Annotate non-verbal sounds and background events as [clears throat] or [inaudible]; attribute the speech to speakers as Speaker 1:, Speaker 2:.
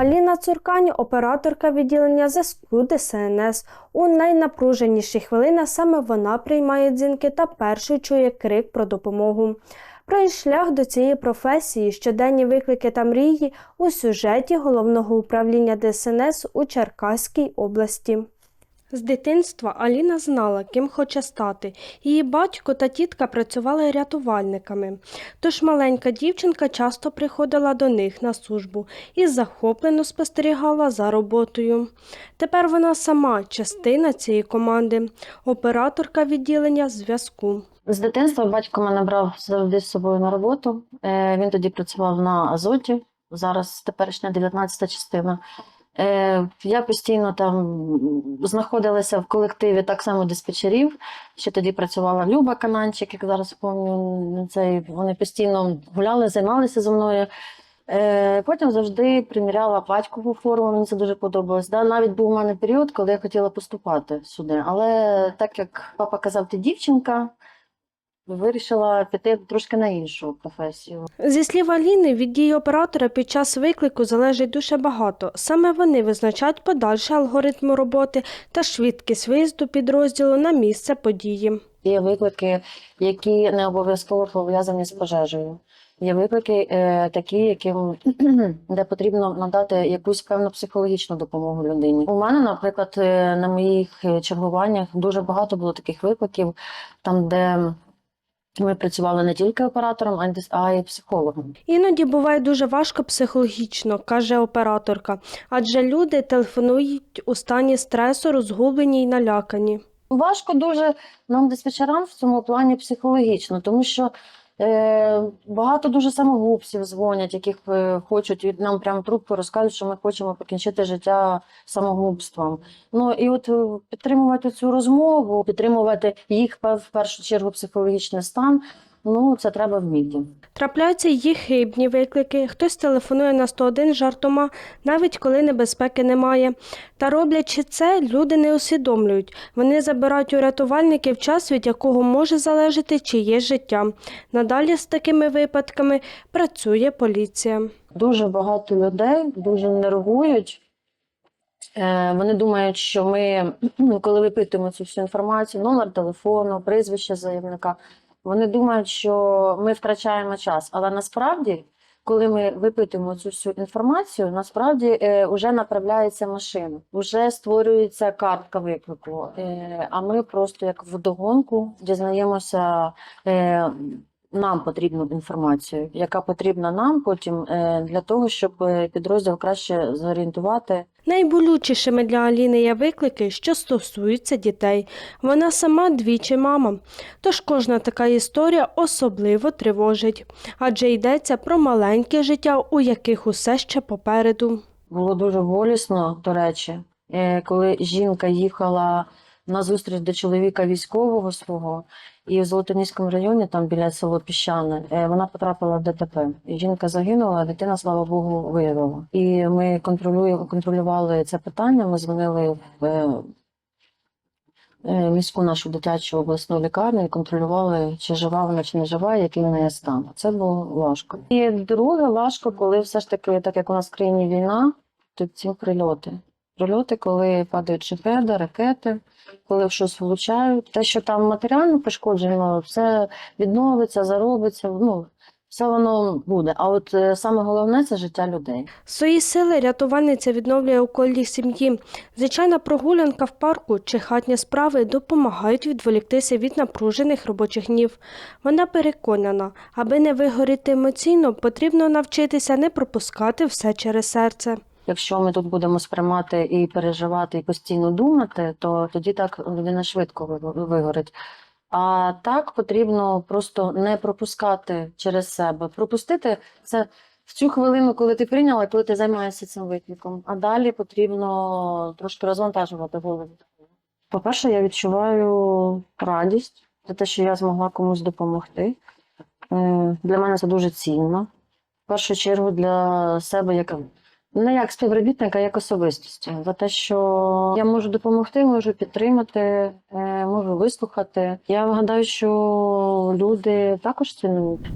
Speaker 1: Аліна Цуркань, операторка відділення зв'язку ДСНС. У найнапруженіші хвилини саме вона приймає дзвінки та першою чує крик про допомогу. Про її шлях до цієї професії, щоденні виклики та мрії у сюжеті головного управління ДСНС у Черкаській області. З дитинства Аліна знала, ким хоче стати. Її батько та тітка працювали рятувальниками. Тож маленька дівчинка часто приходила до них на службу і захоплено спостерігала за роботою. Тепер вона сама частина цієї команди, операторка відділення зв'язку.
Speaker 2: З дитинства батько мене брав завжди з собою на роботу. Е, Він тоді працював на Азоті, зараз теперішня 19 частина. Е, Я постійно там знаходилася в колективі так само диспетчерів. Ще тоді працювала Люба Кананчик, як зараз пам'ятаю. Цей, вони постійно гуляли, займалися зі мною. Е, Потім завжди приміряла батькову форму, мені це дуже подобалось. Навіть був у мене період, коли я хотіла поступати сюди. Але так як папа казав, ти дівчинка, вирішила піти трошки на іншу професію.
Speaker 1: Зі слів Аліни, від дії оператора під час виклику залежить дуже багато. Саме вони визначають подальший алгоритм роботи та швидкість виїзду підрозділу на місце події.
Speaker 2: Є виклики, які не обов'язково пов'язані з пожежею. Є виклики е, такі, яким [clears throat] де потрібно надати якусь певну психологічну допомогу людині. У мене, наприклад, е, на моїх е, чергуваннях дуже багато було таких викликів, там де ми працювали не тільки оператором, а й психологом.
Speaker 1: Іноді буває дуже важко психологічно, каже операторка, адже люди телефонують у стані стресу, розгублені й налякані.
Speaker 2: Важко дуже нам диспетчерам в цьому плані психологічно, тому що багато дуже самогубців дзвонять, яких е, хочуть від нам прямо трубку розказують, що ми хочемо покінчити життя самогубством. Ну і от е, підтримувати цю розмову, підтримувати їх в першу чергу психологічний стан. Ну це треба вміти.
Speaker 1: Трапляються й хибні виклики, хтось телефонує на 101 жартома, навіть коли небезпеки немає. Та роблячи це, люди не усвідомлюють. Вони забирають у рятувальників час, від якого може залежати чиє життя. Надалі з такими випадками працює поліція.
Speaker 2: Дуже багато людей дуже нервують. Е, Вони думають, що ми, коли випитуємо цю всю інформацію, номер телефону, прізвище заявника, вони думають, що ми втрачаємо час. Але насправді, коли ми випитуємо цю всю інформацію, насправді е, вже направляється машина, вже створюється картка виклику. Е, а ми просто як вдогонку дізнаємося. Е, нам потрібну інформацію, яка потрібна нам потім е, для того, щоб е, підрозділ краще зорієнтувати.
Speaker 1: Найболючішими для Аліни є виклики, що стосуються дітей. Вона сама двічі мама. Тож кожна така історія особливо тривожить, адже йдеться про маленьке життя, у яких усе ще попереду.
Speaker 2: Було дуже болісно, до речі, е, коли жінка їхала на зустріч до чоловіка військового свого, і в Золотоніському районі, там біля село Піщане, вона потрапила в ДТП. Жінка загинула, а дитина, слава Богу, виявила. І ми контролювали це питання. Ми дзвонили в е, е, міську нашу дитячу обласну лікарню і контролювали, чи жива вона, чи не жива, який в неї стан. Це було важко. І друге важко, коли все ж таки, так як у нас в країні війна, то ці прильоти. Прильоти, коли падають шахеди, ракети, коли в щось влучають. Те, що там матеріально пошкоджено, все відновиться, заробиться. Ну, все воно буде. А от е, саме головне це життя людей.
Speaker 1: Свої сили рятувальниця відновлює у колі сім'ї. Звичайна прогулянка в парку чи хатні справи допомагають відволіктися від напружених робочих днів. Вона переконана, аби не вигоріти емоційно, потрібно навчитися не пропускати все через серце.
Speaker 2: Якщо ми тут будемо сприймати і переживати, і постійно думати, то тоді так людина швидко ви- вигорить. А так потрібно просто не пропускати через себе. Пропустити це в цю хвилину, коли ти прийняла, коли ти займаєшся цим викликом. А далі потрібно трошки розвантажувати голову. По-перше, я відчуваю радість за те, що я змогла комусь допомогти. Е, Для мене це дуже цінно. В першу чергу для себе як не як співробітника, а як особистості. За те, що я можу допомогти, можу підтримати, е, можу вислухати. Я гадаю, що люди також цінують.